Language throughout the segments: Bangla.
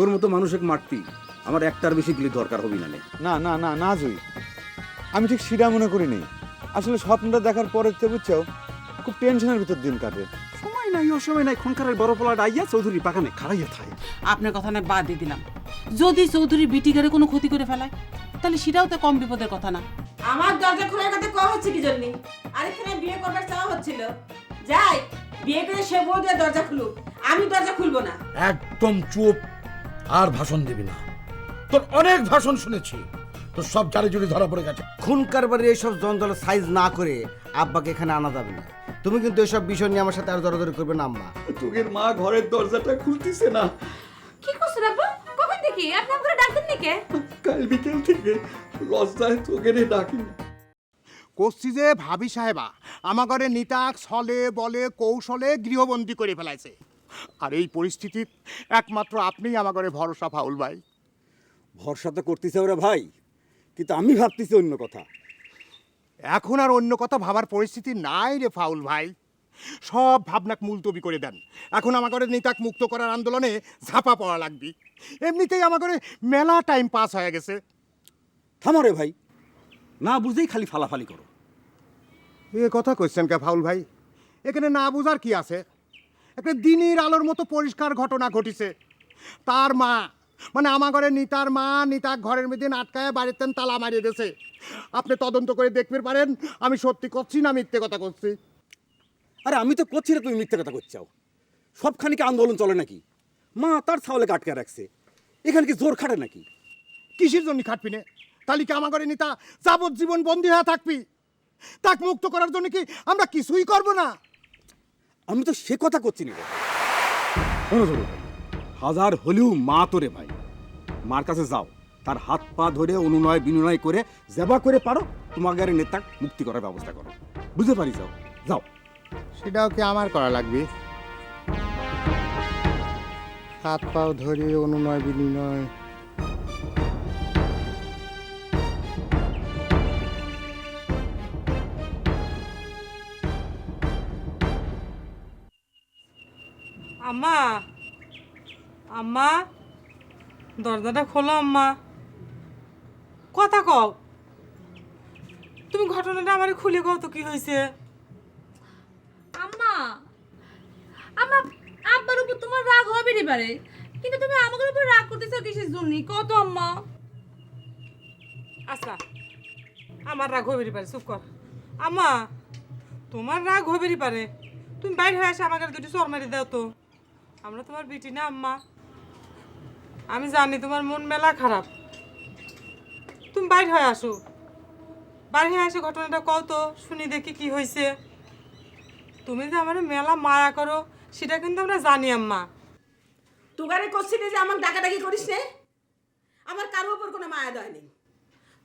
তোর মতো মানুষকে মারতি আমার একটার বেশি গুলি দরকার হবি না না। না না না জুই। আমি ঠিক সেটা মনে করিনি। আসলে স্বপ্নটা দেখার পরে তো বুঝছ খুব টেনশনের ভিতর দিন কাটে। সময় নাই ও সময় নাই খনকারের বড় পোলাটা আইয়া চৌধুরী বাগানে খাড়াইয়া থাকে আপনার কথা না বাদ দিয়ে দিলাম। যদি চৌধুরী বিটিকারে কোনো ক্ষতি করে ফেলায় তাহলে সেটাও তো কম বিপদের কথা না। আমার দরজা খোলার কথা কওয়া হচ্ছে কি জন্য? আরেকখানে বিয়ে করবার চাওয়া হচ্ছিল। যাই বিয়ে করে সে বউ দিয়ে দরজা খুলুক। আমি দরজা খুলবো না। একদম চুপ। আর ভাষণ দিবি না। তোর অনেক ভাষণ শুনেছি। তোর সব জারি জুড়ি ধরা পড়ে গেছে। খুন কারবারের এইসব জঞ্জাল সাইজ না করে আব্বাকে এখানে আনা যাবে না। তুমি কিন্তু এসব বিষয় নিয়ে আমার সাথে আর দরদরি করবে না আম্মা। তোগের মা ঘরের দরজাটা খুলতেছে না। কি করছেন আব্বা? কখন দেখি? আপনি আমাকে ডাকতেন নাকি কাল বিকেল থেকে লজ্জায় তোগের ডাকি করছি যে ভাবি সাহেবা আমার ঘরে নিতাক ছলে বলে কৌশলে গৃহবন্দী করে ফেলাইছে। আর এই পরিস্থিতি একমাত্র আপনিই আমার ঘরে ভরসা ফাউল ভাই। ভরসা তো করতেছে ওরা ভাই কিন্তু আমি ভাবতেছি অন্য কথা। এখন আর অন্য কথা ভাবার পরিস্থিতি নাই রে ফাউল ভাই। সব ভাবনাক মুলতবি করে দেন। এখন আমার ঘরে নিতাক মুক্ত করার আন্দোলনে ঝাঁপা পড়া লাগবে। এমনিতেই আমার ঘরে মেলা টাইম পাস হয়ে গেছে। থামো রে ভাই। না বুঝেই খালি ফালাফালি করো। এ কথা কইছেন কে ফাউল ভাই? এখানে না বুঝার কি আছে? একটা দিনের আলোর মতো পরিষ্কার ঘটনা ঘটিছে। তার মা মানে আমার ঘরে নিতার মা নিতা ঘরের মধ্যে আটকায় বাড়িতে তালা মারিয়ে দিয়েছে। আপনি তদন্ত করে দেখতে পারেন আমি সত্যি করছি না মিথ্যে কথা করছি। আরে আমি তো করছি না তুমি মিথ্যে কথা করছাও সবখানে কি আন্দোলন চলে নাকি? মা তার ছাওলে আটকে রাখছে। এখানে কি জোর খাটে নাকি? কিসের জন্য খাটবি না? তাহলে কি আমার ঘরে নিতা যাবজ্জীবন বন্দী হয়ে থাকবি? তাক মুক্ত করার জন্য কি আমরা কিছুই করব না? আমি তো সে কথা করছি না হাজার হলেও মা তোরে ভাই। মার কাছে যাও। তার হাত পা ধরে অনুনয় বিনয় করে জেবা করে পারো, তোমাকে নেতা মুক্তি করার ব্যবস্থা করো। বুঝতে পারি যাও যাও। সেটাও কি আমার করা লাগবে? হাত পাও ধরে অনুনয় বিনিময় দরজাটা খোলো আম্মা। কথা কও। তুমি ঘটনাটা আমার খুলে কও তো কি হয়েছে আম্মা আম্মা আব্বার উপর তোমার রাগ হবে রে পারে। কিন্তু তুমি আমাদের উপর রাগ করতেছো কিসের জন্য? কত আম্মা। আচ্ছা আমার রাগ হবেরই পারে চুপ কর। আম্মা তোমার রাগ হবেরই পারে। তুমি বাইরে হয়ে আসে আমাকে দুটি চর মারি দাও তো। আমরা তোমার বিটি না আম্মা। আমি জানি তোমার মন মেলা খারাপ। তুমি বাইরে হয়ে আসো। বাইরে হয়ে আসে ঘটনাটা কও তো শুনি দেখি কি হয়েছে তুমি যে আমার মেলা মায়া করো সেটা কিন্তু আমরা জানি আম্মা। তুগারে করছিলি যে আমার ডাকাডাকি করিস নে। আমার কারোর উপর কোনো মায়া দয় নেই।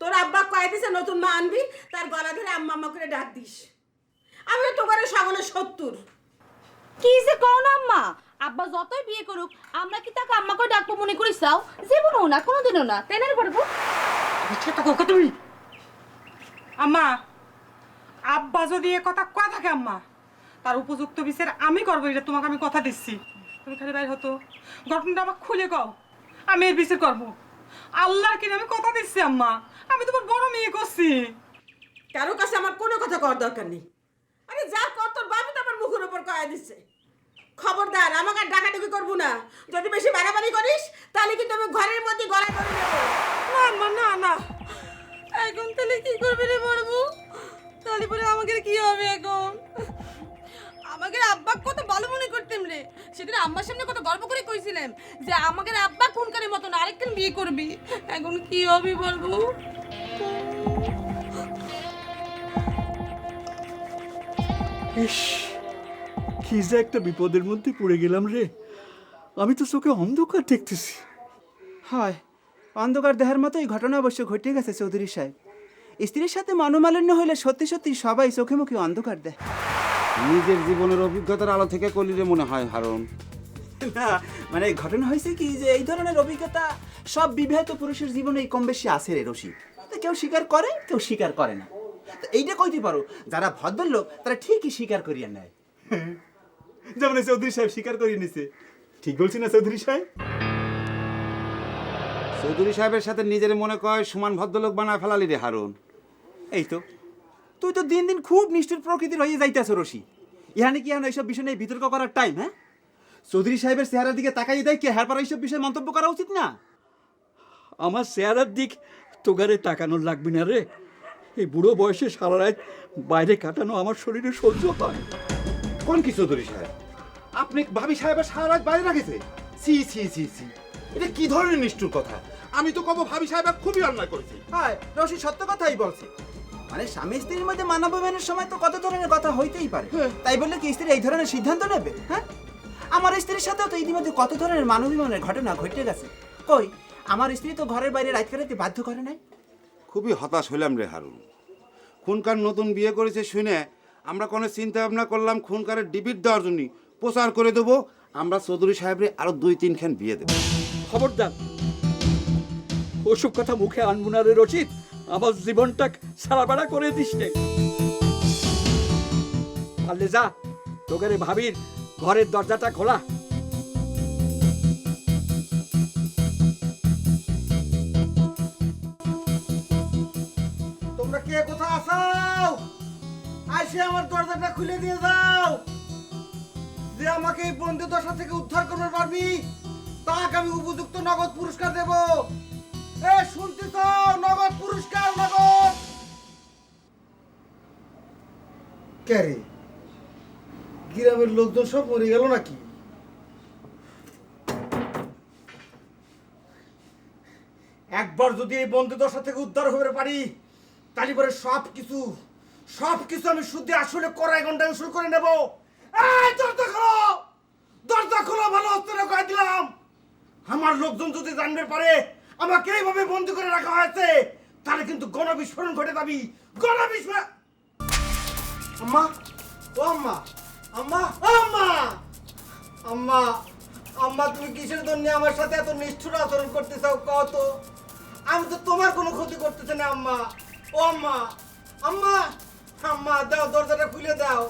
তোর আব্বা কয়ে দিছে নতুন মা আনবি তার গলা ধরে আম্মা আম্মা করে ডাক দিস। আমি তোগারে সকলে সত্তর। কি যে কও না আম্মা? আব্বা যতই বিয়ে করুক আমরা কি তাকে আম্মা করে ডাকবো মনে করিস চাও? জীবনও না কোনোদিনও না। তাই না পারব তুমি। আম্মা আব্বা যদি এ কথা কয়া থাকে আম্মা তার উপযুক্ত বিচার আমি করব এটা তোমাকে আমি কথা দিচ্ছি। তুমি খালি বাইর হতো। ঘটনাটা আমার খুলে কও। আমি এর বিচার করব। আল্লাহর কিনে আমি কথা দিচ্ছি আম্মা। আমি তোমার বড় মেয়ে করছি। কারও কাছে আমার কোনো কথা করার দরকার নেই। আরে যা কর তোর বাবু তো আমার মুখের উপর কয়ে দিচ্ছে খবরদার আমাকে আর ডাকাডাকি করব না। যদি বেশি বাড়াবাড়ি করিস তাহলে কিন্তু আমি ঘরের মধ্যে গলায় ধরে নেব না আম্মা না না। এখন তাহলে কি করবি রে বড়বু তাহলে পরে আমাকে কি হবে এখন? আমাকে আব্বা কত ভালো মনে করতেন রে। সেদিন আম্মার সামনে কত গল্প করে কইছিলাম যে আমাকে আব্বা খুন করে মতন আরেকদিন বিয়ে করবি। এখন কি হবে বলব ইস। কি যে একটা বিপদের মধ্যে পড়ে গেলাম রে। আমি তো চোখে অন্ধকার দেখতেছি। হয় অন্ধকার দেহের মতোই ঘটনা অবশ্য ঘটে গেছে চৌধুরী সাহেব। স্ত্রীর সাথে মনোমালিন্য হলে সত্যি সত্যি সবাই চোখে মুখে অন্ধকার দেয়। নিজের জীবনের অভিজ্ঞতার আলো থেকে কলিলে মনে হয় হারণ না মানে ঘটনা হয়েছে কি যে এই ধরনের অভিজ্ঞতা সব বিবাহিত পুরুষের জীবনেই কম বেশি আছে রে রশি। কেউ স্বীকার করে কেউ স্বীকার করে না। তো এইটা কইতে পারো যারা ভদ্রলোক তারা ঠিকই স্বীকার করিয়া নেয়। যেমন চৌধুরী সাহেব স্বীকার করিয়ে নিছে। ঠিক বলছি না চৌধুরী সাহেব? চৌধুরী সাহেবের সাথে নিজের মনে কয় সমান ভদ্রলোক বানায় ফেলালি রে হারুন। এই তো। তুই তো দিন দিন খুব নিষ্ঠুর প্রকৃতির হয়ে যাইতেছ রশি। ইহানে কি এখন এইসব বিষয় নিয়ে বিতর্ক করার টাইম হ্যাঁ? চৌধুরী সাহেবের চেহারার দিকে তাকাই দেয় কি হ্যার পর এইসব বিষয়ে মন্তব্য করা উচিত না? আমার চেহারার দিক তোগারে তাকানোর লাগবে না রে। এই বুড়ো বয়সে সারা রাত বাইরে কাটানো আমার শরীরে সহ্য হয়। কোন কি চৌধুরী সাহেব? আপনি ভাবি সাহেবের সারা রাত বাইরে রাখেছে? সি সি সি সি এটা কি ধরনের নিষ্ঠুর কথা? আমি তো কব ভাবি সাহেব খুবই অন্যায় করেছি। হ্যাঁ রশি সত্য কথাই বলছে। মানে স্বামী স্ত্রীর মধ্যে মানবায়নের সময় তো কত ধরনের কথা হইতেই পারে। তাই বললে কি স্ত্রী এই ধরনের সিদ্ধান্ত নেবে? হ্যাঁ? আমার স্ত্রীর সাথেও তো ইতিমধ্যে কত ধরনের মানবিমানের ঘটনা ঘটে গেছে। কই আমার স্ত্রী তো ঘরের বাইরে রাত কাটাতে বাধ্য করে নাই? খুবই হতাশ হইলাম রে হারুন। খুনকার নতুন বিয়ে করেছে শুনে আমরা কোনো চিন্তা ভাবনা করলাম খুনকারের ডিবির দেওয়ার জন্য প্রচার করে দেব, আমরা চৌধুরী সাহেবরে আরও দুই তিনখান বিয়ে দেবো। খবরদার, ওসব কথা মুখে আনব না রে রচিত। আমার জীবনটা সারা বেড়া করে দিস পারলে যা, তোকে রে ভাবির, ঘরের দরজাটা খোলা। আইসে আমার দরজাটা খুলে দিয়ে যাও। যে আমাকে এই বন্দি দশা থেকে উদ্ধার করতে পারবি, তাকে আমি উপযুক্ত নগদ পুরস্কার দেব। এ, শুনতে তো, নগদ পুরস্কার, নগদ। কে রে? গ্রামের লোকজন সব মরে গেল নাকি? একবার যদি এই বন্দি দশা থেকে উদ্ধার হতে পারি, তাহলে পরে সব কিছু সব কিছু আমি শুদ্ধি আসলে কড়াই ঘন্টায় শুরু করে নেব। এই, দরজা খোলো! দরজা খোলো, ভালো না, কয়ে দিলাম। আমার লোকজন যদি জানবে পারে, আমাকে এইভাবে বন্দি করে রাখা হয়েছে, তাহলে কিন্তু গণবিস্ফোরণ ঘটে যাবি। গণবিস্ফোরণ! আম্মা, ও আম্মা আম্মা আম্মা! আম্মা আম্মা, তুমি কিসের জন্য আমার সাথে এত নিষ্ঠুর আচরণ করতে চাও কত আমি তো তোমার কোনো ক্ষতি করতেছি না, আম্মা। ও আম্মা আম্মা! আম্মা দাও দরজাটা খুলে দাও।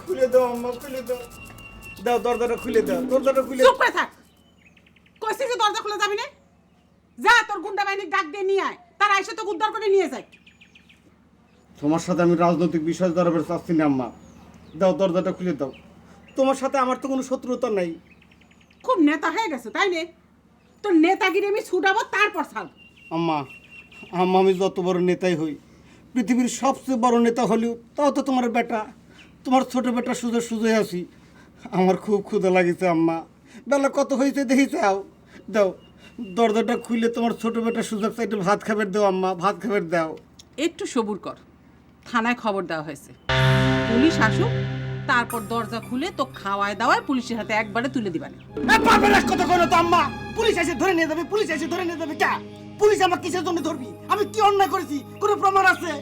খুলে দাও আম্মা খুলে দাও। দাও দরজাটা খুলে দাও দরজাটা খুলে চুপ করে থাক। কইছি যে দরজা খুলে যাবি না? যা তোর গুন্ডা বাহিনীর ডাক দিয়ে নিয়ে আয়। তারা এসে তোকে উদ্ধার করে নিয়ে যায়। তোমার সাথে আমি রাজনৈতিক বিষয় দরবার চাচ্ছি না আম্মা। দাও দরজাটা খুলে দাও। তোমার সাথে আমার তো কোনো শত্রুতা নাই। খুব নেতা হয়ে গেছে তাই নে? তোর নেতাগিরি আমি ছুটাবো তারপর ছাড় আম্মা আম্মা আমি যত বড় নেতাই হই পৃথিবীর সবচেয়ে বড় নেতা হলেও তাও তো তোমার বেটা। তোমার ছোট বেটা সুযোগ সুযোগ আছি। আমার খুব ক্ষুদা লাগিছে আম্মা। বেলা কত হয়েছে দেখি চাও দাও। দরজাটা খুলে তোমার ছোট বেটা সুযোগ একটু ভাত খাবার দাও আম্মা ভাত খাবার দাও। একটু সবুর কর। থানায় খবর দেওয়া হয়েছে। পুলিশ আসুক তারপর দরজা খুলে তো খাওয়ায় দাওয়ায় পুলিশের হাতে একবারে তুলে দিবানি। পারবে না কত কোনো তো আম্মা। পুলিশ এসে ধরে নিয়ে যাবে পুলিশ এসে ধরে নিয়ে যাবে কে? পুলিশ আমার কিসের জন্য ধরবি? আমি কি অন্যায় করেছি? কোনো প্রমাণ আছে?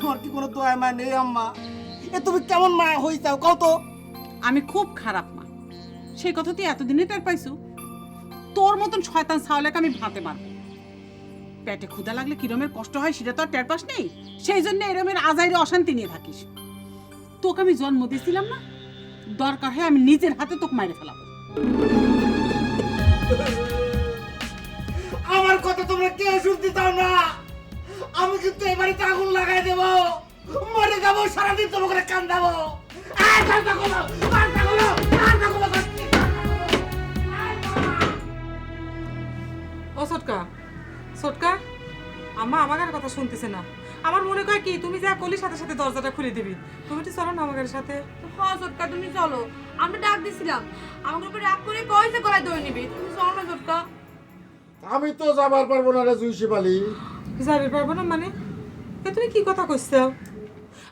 তোমার কি কোনো দয়া, মায় নেই, আম্মা? এ তুমি কেমন মায়া হয়ে যাও? কত আমি খুব খারাপ, মা। সেই কথা তুই এতদিনে টের পাইছু? তোর মতন শয়তান ছাওয়ালাকে আমি ভাতে মারবো। পেটে ক্ষুদা লাগলে কিরমের কষ্ট হয় সেটা তো আর টের পাস নেই? সেই জন্য এরমের আজাইরে অশান্তি নিয়ে থাকিস। তোকে আমি জন্ম দিয়েছিলাম না? দরকার হয় আমি নিজের হাতে তোকে মাইরে ফেলাবো। আমার কথা তোমরা কেউ শুনতে চাও না? আমি কিন্তু এবারে আগুন লাগাই দেবো। মরে যাব সারাদিন তোমাকে কান্দাবো। আর খোলো, দরজা খোলো, ও সোটকা সোটকা আম্মা আমার আর কথা শুনতেছে না। আমার মনে হয় কি তুমি যা কলির সাথে সাথে দরজাটা খুলে দিবি। তুমি তো চলো না আমার সাথে। হ্যাঁ সটকা তুমি চলো। আমরা ডাক দিছিলাম। আমাকে উপরে রাগ করে কইছে গলায় দই নিবি? তুমি চলো না সটকা। আমি তো যাবার পারব না রে জুই শিবালি যাবে পারব না মানে? এ তুমি কি কথা কইছো?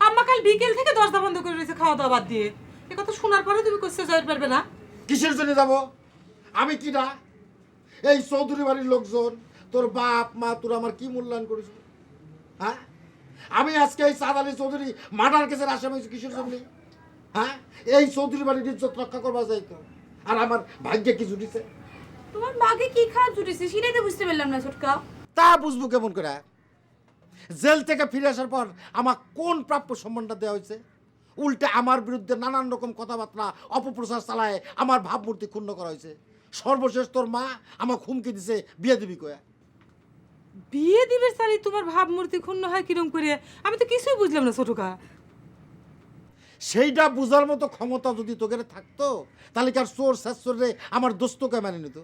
আম্মা কাল বিকেল থেকে দরজা বন্ধ করে রয়েছে খাওয়া দাওয়া বাদ দিয়ে। এ কথা শোনার পরে তুমি কইছো যাইতে পারবে না? কিসের জন্য যাব? আমি কি না? এই চৌধুরী বাড়ির লোকজন তোর বাপ মা তোর আমার কি মূল্যায়ন করিস হ্যাঁ? আমি আজকে এই সাদ আলী চৌধুরী মার্ডার কেসের আসামি হয়েছি কিসের জন্য? হ্যাঁ? এই চৌধুরী বাড়ির ইজ্জত রক্ষা করবা যাইতো। আর আমার ভাগ্যে কি জুটিছে? তোমার মাকে কি খারাপ জুটেছে? সেটাই তো বুঝতে পারলাম না সটকা তা বুঝব কেমন করে? জেল থেকে ফিরে আসার পর আমার কোন প্রাপ্য সম্মানটা দেওয়া হয়েছে? উল্টে আমার বিরুদ্ধে নানান রকম কথাবার্তা অপপ্রচার চালায় আমার ভাবমূর্তি ক্ষুণ্ণ করা হয়েছে। সর্বশেষ তোর মা আমার হুমকি দিছে বিয়ে দিবি কয়া। বিয়ে দিবে সালি তোমার ভাবমূর্তি ক্ষুণ্ণ হয় কিরম করে? আমি তো কিছুই বুঝলাম না ছোটকা। সেইটা বুঝার মতো ক্ষমতা যদি তোকে থাকতো তাহলে কি আর চোর শেষরে আমার দোস্তকে মানে নিত?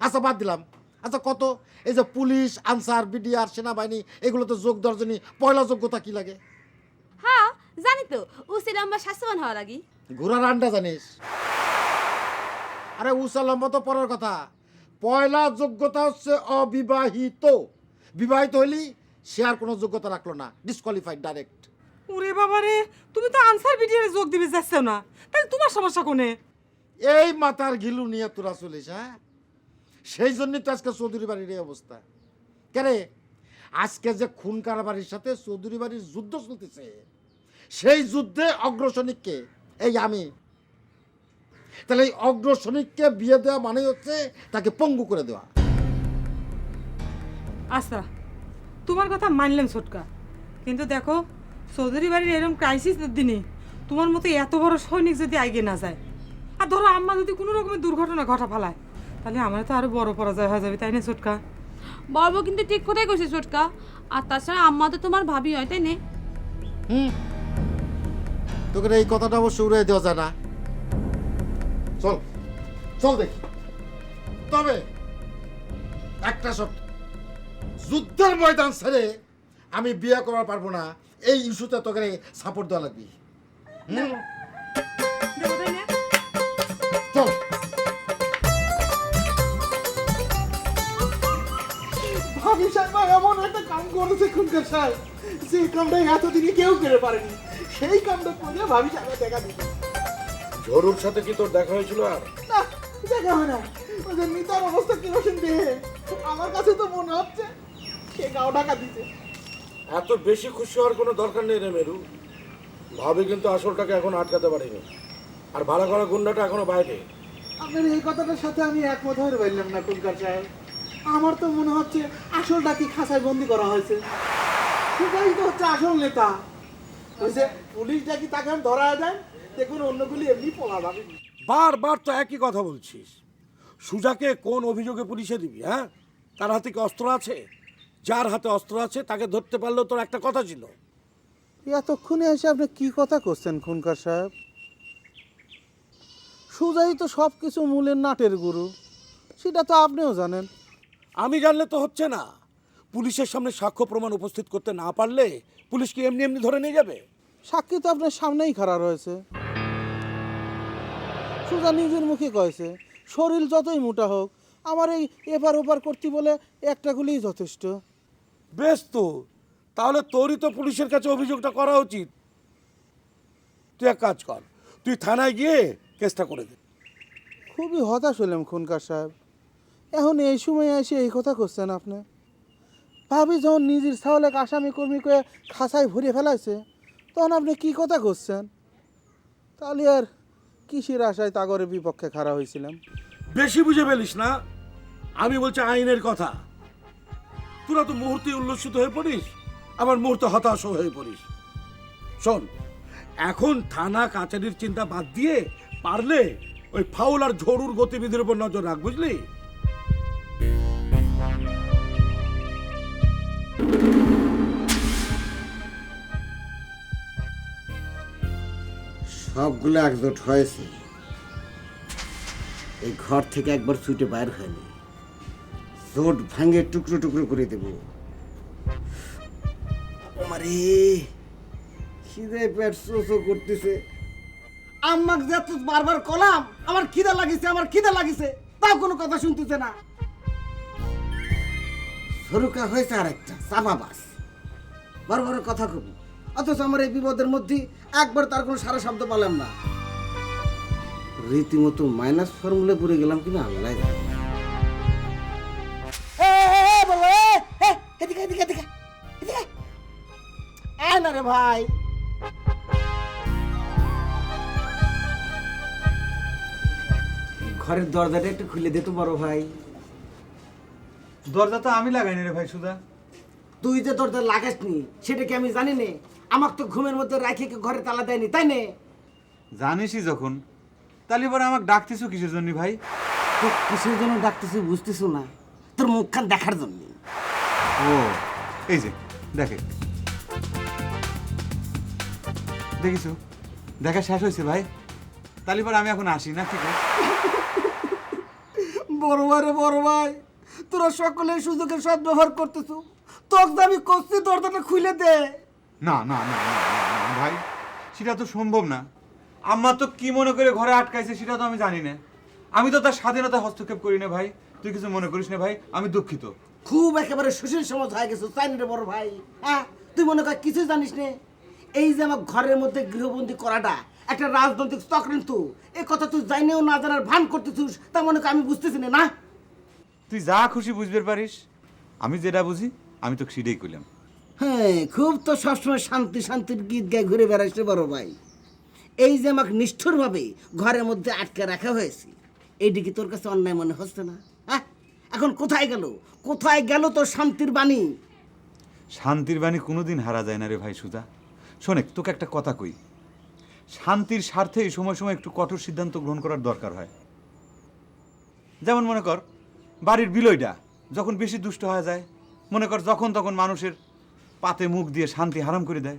আচ্ছা বাদ দিলাম। আচ্ছা কত? এই যে পুলিশ আনসার বিডিআর সেনাবাহিনী এগুলোতে যোগ দেওয়ার জন্য পয়লা যোগ্যতা কি লাগে? হ্যাঁ জানি তো। উচিত আমার স্বাস্থ্যবান হওয়া লাগি। ঘোড়ার আন্ডা জানিস? আরে উসা লম্বা তো পরের কথা। পয়লা যোগ্যতা হচ্ছে অবিবাহিত। বিবাহিত হইলি সে আর কোনো যোগ্যতা রাখল না। ডিসকোয়ালিফাইড ডাইরেক্ট ওরে বাবা রে তুমি তো আনসার বিডিয়ারে যোগ দিবে যাচ্ছ না। তাহলে তোমার সমস্যা কোনে? এই মাথার ঘিলু নিয়ে তোরা চলিস হ্যাঁ? সেই জন্যই তো আজকে চৌধুরী বাড়ির এই অবস্থা। কেরে? আজকে যে খুন কারবারির সাথে চৌধুরী বাড়ির যুদ্ধ চলতেছে, সেই যুদ্ধে অগ্রসৈনিককে, এই আমি, তাহলে এই অগ্রসৈনিককে বিয়ে দেওয়া মানে হচ্ছে তাকে পঙ্গু করে দেওয়া। আচ্ছা তোমার কথা মানলাম ছোটকা, কিন্তু দেখো, চৌধুরী বাড়ির এরকম ক্রাইসিসের দিনে তোমার মতো এত বড় সৈনিক যদি আগে না যায়, আর ধরো আম্মা যদি কোনো রকমের দুর্ঘটনা ঘটা ফেলায় তাহলে আমার তো আরও বড় পরাজয় হয়ে যাবে তাই না ছোটকা বড় কিন্তু ঠিক কথাই কইছে ছোটকা আর তাছাড়া আম্মা তো তোমার ভাবি হয় তাই নে? হুম। তোকে এই কথাটা অবশ্য উড়ে দেওয়া যায় না। চল চল দেখি। তবে একটা শর্ত যুদ্ধের ময়দান ছেড়ে আমি বিয়ে করার পারব না। এই ইস্যুতে তোকে সাপোর্ট দেওয়া লাগবে। হুম? চল। ভাবি সাহেব এমন একটা কাম করেছে খুনকার সাহেব। যে কামটা এতদিনে কেউ করে পারেনি। সেই কামটা করে ভাবি সাহেব দেখা দিতে ঝরুর সাথে কি তোর দেখা হয়েছিল আর? না দেখা হয় না ওদের নিতার অবস্থা কীরকম দেহে আমার কাছে তো মনে হচ্ছে সে গাও ঢাকা দিতে এত বেশি খুশি হওয়ার কোনো দরকার নেই রে মেরু। ভাবি কিন্তু আসলটাকে এখন আটকাতে পারিনি। আর ভাড়া করা গুন্ডাটা এখনও বাইরে। আপনার এই কথাটার সাথে আমি একমত হয়ে রইলাম না খুনকার সাহেব। আমার তো মনে হচ্ছে আসলটা কি খাঁচায় বন্দি করা হয়েছে। সেটাই তো হচ্ছে আসল নেতা। হয়েছে পুলিশটা কি তাকে ধরা যায় দেখুন অন্যগুলি এমনি পলা যাবে। বারবার তো একই কথা বলছিস। সুজাকে কোন অভিযোগে পুলিশে দিবি হ্যাঁ? তার হাতে কি অস্ত্র আছে? যার হাতে অস্ত্র আছে তাকে ধরতে পারলেও তোর একটা কথা ছিল। এতক্ষণে এসে আপনি কি কথা করছেন খুনকার সাহেব? সুজাই তো সব কিছু মূলের নাটের গুরু। সেটা তো আপনিও জানেন। আমি জানলে তো হচ্ছে না। পুলিশের সামনে সাক্ষ্য প্রমাণ উপস্থিত করতে না পারলে পুলিশ কি এমনি এমনি ধরে নিয়ে যাবে? সাক্ষী তো আপনার সামনেই খাড়া রয়েছে। সুজা নিজের মুখে কয়েছে শরীর যতই মোটা হোক আমার এই এপার ওপার করতে বলে একটা গুলিই যথেষ্ট। বেশ তো তাহলে তোরই তো পুলিশের কাছে অভিযোগটা করা উচিত। তুই এক কাজ কর তুই থানায় গিয়ে কেসটা করে দে। খুবই হতাশ হলাম খুনকার সাহেব। এখন এই সময় এসে এই কথা করছেন আপনি। ভাবি যখন নিজের ছাওলে আসামি কর্মী করে খাসায় ভরে ফেলাইছে, তখন আপনি কি কথা করছেন? তাহলে আর কিসের আশায় তাগরের বিপক্ষে খাড়া হয়েছিলাম? বেশি বুঝে ফেলিস না। আমি বলছি আইনের কথা। তোরা তো মুহূর্তে উল্লসিত হয়ে পড়িস, আবার মুহূর্তে হতাশ হয়ে পড়িস। শোন, এখন থানা, কাচারির চিন্তা বাদ দিয়ে পারলে ওই ফাউল আর ঝড়ুর গতিবিধির উপর নজর রাখ, বুঝলি? সবগুলো একজোট হয়েছে। এই ঘর থেকে একবার ছুটে বাইর হয়নি জোট ভাঙে টুকরো টুকরো করে দেব। আমারে খিদে পেট শোষো করতেছে। আম্মাক যে বারবার কলাম, আমার খিদা লাগিছে, আমার খিদা লাগিছে, তাও কোনো কথা শুনতেছে না। সরুকা হয়েছে আর একটা চাপাবাস বারবার কথা কব অথচ আমার এই বিপদের মধ্যে একবার তার কোনো সারা শব্দ পেলাম না। রীতিমতো মাইনাস ফর্মুলে পড়ে গেলাম কিনা আল্লাহ এদিকে। আয় না রে ভাই। ঘরের দরজাটা একটু খুলে দে তো বড় ভাই। দরজা তো আমি লাগাইনি রে ভাই সুদা তুই যে দরজা লাগাসনি সেটা কি আমি জানি নে? আমাকে তো ঘুমের মধ্যে রাখে কি ঘরে তালা দেয়নি তাই নে? জানিসই যখন। তাহলে পরে আমাকে ডাকতেছো কিসের জন্য ভাই? তো কিসের জন্য ডাকতেছি বুঝতেছো না? তোর মুখখান দেখার জন্য। ও এই যে দেখে। দেখিছো? দেখা শেষ হয়েছে ভাই। তাহলে পরে আমি এখন আসি না ঠিক আছে? বড় ভাই রে বড় ভাই তোরা সকলে সুযোগের সদ্ব্যবহার করতেছো। তোকে তো আমি করছি দরজাটা খুলে দে। না না না না, না, না, ভাই সেটা তো সম্ভব না। আম্মা তো কি মনে করে ঘরে আটকাইছে সেটা তো আমি জানি না। আমি তো তার স্বাধীনতা হস্তক্ষেপ করি না ভাই। তুই কিছু মনে করিস না ভাই আমি দুঃখিত। খুব একেবারে সুশীল সমাজ হয়ে গেছো তাই না রে বড় ভাই। হ্যাঁ তুই মনে কর কিছু জানিস নে। এই যে আমার ঘরের মধ্যে গৃহবন্দী করাটা একটা রাজনৈতিক চক্রান্ত এ কথা তুই জানিও না জানার ভান করতেছিস তা মনে কর আমি বুঝতেছি না না? তুই যা খুশি বুঝতে পারিস আমি যেটা বুঝি আমি তো সিডেই করলাম। হ্যাঁ খুব তো সবসময় শান্তি শান্তির গীত গায়ে ঘুরে বেড়াইছে বড় ভাই। এই যে আমাকে নিষ্ঠুরভাবে ঘরের মধ্যে আটকে রাখা হয়েছে এইটি কি তোর কাছে অন্যায় মনে হচ্ছে না? হ্যাঁ? এখন কোথায় গেল? কোথায় গেল তোর শান্তির বাণী? শান্তির বাণী কোনোদিন হারা যায় না রে ভাই সুজা। শোনে তোকে একটা কথা কই। শান্তির স্বার্থে এই সময় সময় একটু কঠোর সিদ্ধান্ত গ্রহণ করার দরকার হয়। যেমন মনে কর বাড়ির বিলইটা যখন বেশি দুষ্ট হয়ে যায় মনে কর যখন তখন মানুষের পাতে মুখ দিয়ে শান্তি হারাম করে দেয়।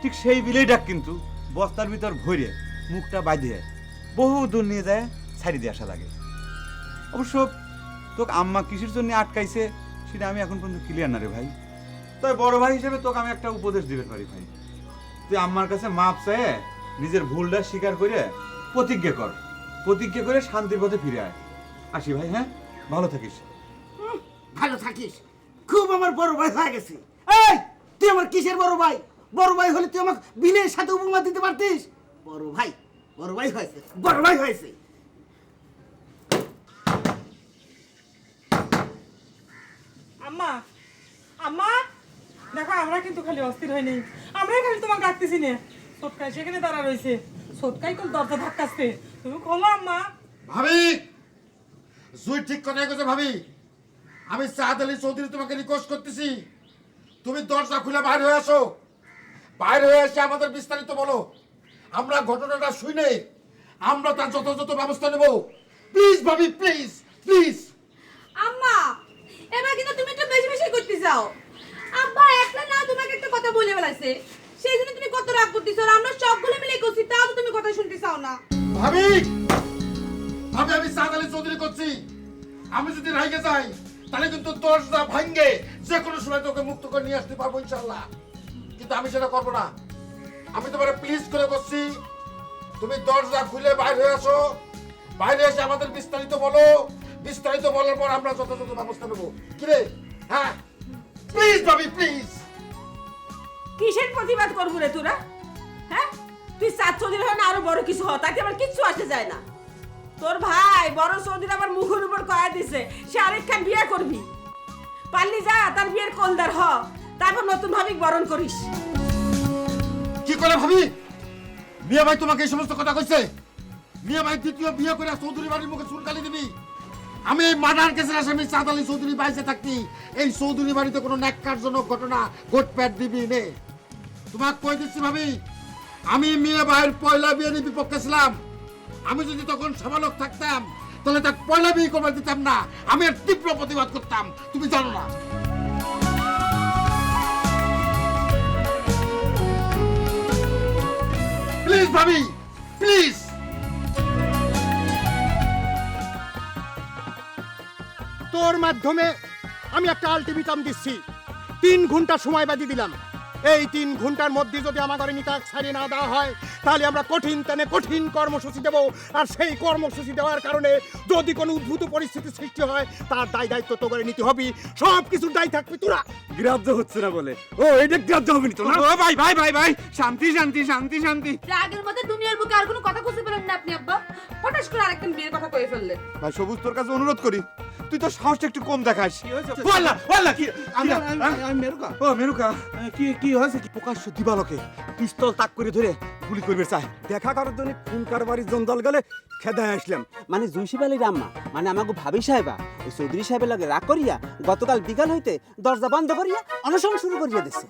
ঠিক সেই বিলইটা কিন্তু বস্তার ভিতর ভরে মুখটা বাঁধিয়ে বহু দূর নিয়ে যায় ছাড়ি দিয়ে আসা লাগে। অবশ্য তোকে আম্মা কিসের জন্য আটকাইছে সেটা আমি এখন পর্যন্ত ক্লিয়ার না রে ভাই। তবে বড় ভাই হিসেবে তোকে আমি একটা উপদেশ দিতে পারি ভাই। তুই আম্মার কাছে মাপ চায় নিজের ভুলটা স্বীকার করে প্রতিজ্ঞা কর। প্রতিজ্ঞা করে শান্তির পথে ফিরে আয়। আসি ভাই হ্যাঁ? ভালো থাকিস। ভালো থাকিস। খুব আমার বড় ভাই হয়ে গেছে। এই তুই আমার কিসের বড় ভাই? বড় ভাই হলে তুই আমাকে বিলের সাথে উপমা দিতে পারতিস? বড় ভাই বড় ভাই হয়েছে বড় ভাই হয়েছে। আম্মা আম্মা দেখো আমরা কিন্তু খালি অস্থির হয়নি। আমরাই খালি তোমাকে ডাকতেছি না। সোটকাই সেখানে দাঁড়া রয়েছে। সোটকাই কোন দরজা ধাক্কাচ্ছে। তুমি খোলো আম্মা। ভাবি জুই ঠিক কথাই কইছে ভাবি। আমি সাদ আলী চৌধুরী তোমাকে রিকোয়েস্ট করতেছি। তুমি দরজা খুলে বাইরে হয়ে আসো। বাইরে হয়ে এসে আমাদের বিস্তারিত বলো। আমরা ঘটনাটা শুনে আমরা তার যথাযথ ব্যবস্থা নেব। প্লিজ ভাবি প্লিজ প্লিজ আম্মা এবার কিন্তু তুমি একটু বেশি বেশি করতে যাও। আব্বা একটা না তোমাকে একটা কথা বলে বেলাইছে সেই জন্য তুমি কত রাগ করতেছো আর আমরা সবগুলো মিলে করছি তাও তো তুমি কথা শুনতে চাও না। ভাবি ভাবি আমি সাদ আলী চৌধুরী করছি। আমি যদি রাইগে যাই তাহলে কিন্তু দরজা ভাঙ্গে যে কোনো সময় তোকে মুক্ত করে নিয়ে আসতে পারব ইনশাল্লাহ কিন্তু আমি সেটা করব না। আমি তোমার প্লিজ করে করছি তুমি দরজা খুলে বাইরে হয়ে আসো। বাইরে এসে আমাদের বিস্তারিত বলো। বিস্তারিত বলার পর আমরা যথাযথ ব্যবস্থা নেব। কিরে হ্যাঁ? প্লিজ ভাবি প্লিজ কিসের প্রতিবাদ করব রে তোরা? হ্যাঁ? তুই চার চৌধুরী হয় না আরও বড় কিছু হ, তাতে আমার কিচ্ছু আসে যায় না। তোর ভাই বড় চৌধুরী আমার মুখের উপর কয়া দিছে, সে আরেকখান বিয়ে করবি। পারলি যা, তার বিয়ের কলদার হ, তারপর নতুন ভাবি বরণ করিস। কি করে ভাবি? মিয়া ভাই তোমাকে এই সমস্ত কথা কইছে? মিয়া ভাই দ্বিতীয় বিয়ে করে চৌধুরী বাড়ির মুখে চুলকালি দিবি। আমি এই মার্ডার কেসের আসামি সাদ আলী চৌধুরী বাইসে থাকতি, এই চৌধুরী বাড়িতে কোনো ন্যাক্কারজনক ঘটনা ঘটপ্যাট দিবি নে। তোমাকে কই দিচ্ছি ভাবি? আমি মেয়ে ভাইয়ের পয়লা বিয়ের বিপক্ষে ছিলাম। আমি যদি তখন সমালোক থাকতাম, তাহলে তাকে পয়লা বিয়ে করবার দিতাম না। আমি এর তীব্র প্রতিবাদ করতাম, তুমি জানো না। প্লিজ ভাবি প্লিজ তোর মাধ্যমে আমি একটা আলটিমেটাম দিচ্ছি। তিন ঘণ্টা সময় বাদি দিলাম। এই তিন ঘণ্টার মধ্যে যদি আমার ঘরে নিতাক ছাড়িয়ে না দেওয়া হয় তাহলে আমরা কঠিন টানে কঠিন কর্মসূচি দেব। আর সেই কর্মসূচি দেওয়ার কারণে যদি কোনো উদ্ভূত পরিস্থিতি সৃষ্টি হয় তার দায় দায়িত্ব তো করে নিতে হবে। সব কিছুর দায় থাকবে তোরা। গ্রাহ্য হচ্ছে না বলে। ও এটা গ্রাহ্য হবে না তো না? ও ভাই ভাই ভাই ভাই শান্তি শান্তি শান্তি শান্তি। রাগের মধ্যে দুনিয়ার বুকে আর কোনো কথা খুঁজে পেলেন না আপনি আব্বা। হঠাৎ করে আরেকদিন বিয়ের কথা কয়ে ফেললেন। ভাই সবুজ তোর কাছে অনুরোধ করি। তুই তো সাহসটা একটু কম দেখাস। কি আমি মেরুকা। ও মেরুকা। কি কি হয়েছে? কি? প্রকাশ্য দিবালকে পিস্তল তাক করে ধরে গুলি করবে চায় দেখা করার জন্য খুন কারবারির জঞ্জাল গেলে খেদায় আসলাম। মানে জুইসিব আলীর আম্মা মানে আমাকে ভাবি সাহেবা ওই চৌধুরী সাহেবের লাগে রাগ করিয়া গতকাল বিকাল হইতে দরজা বন্ধ করিয়া অনশন শুরু করিয়া দিচ্ছে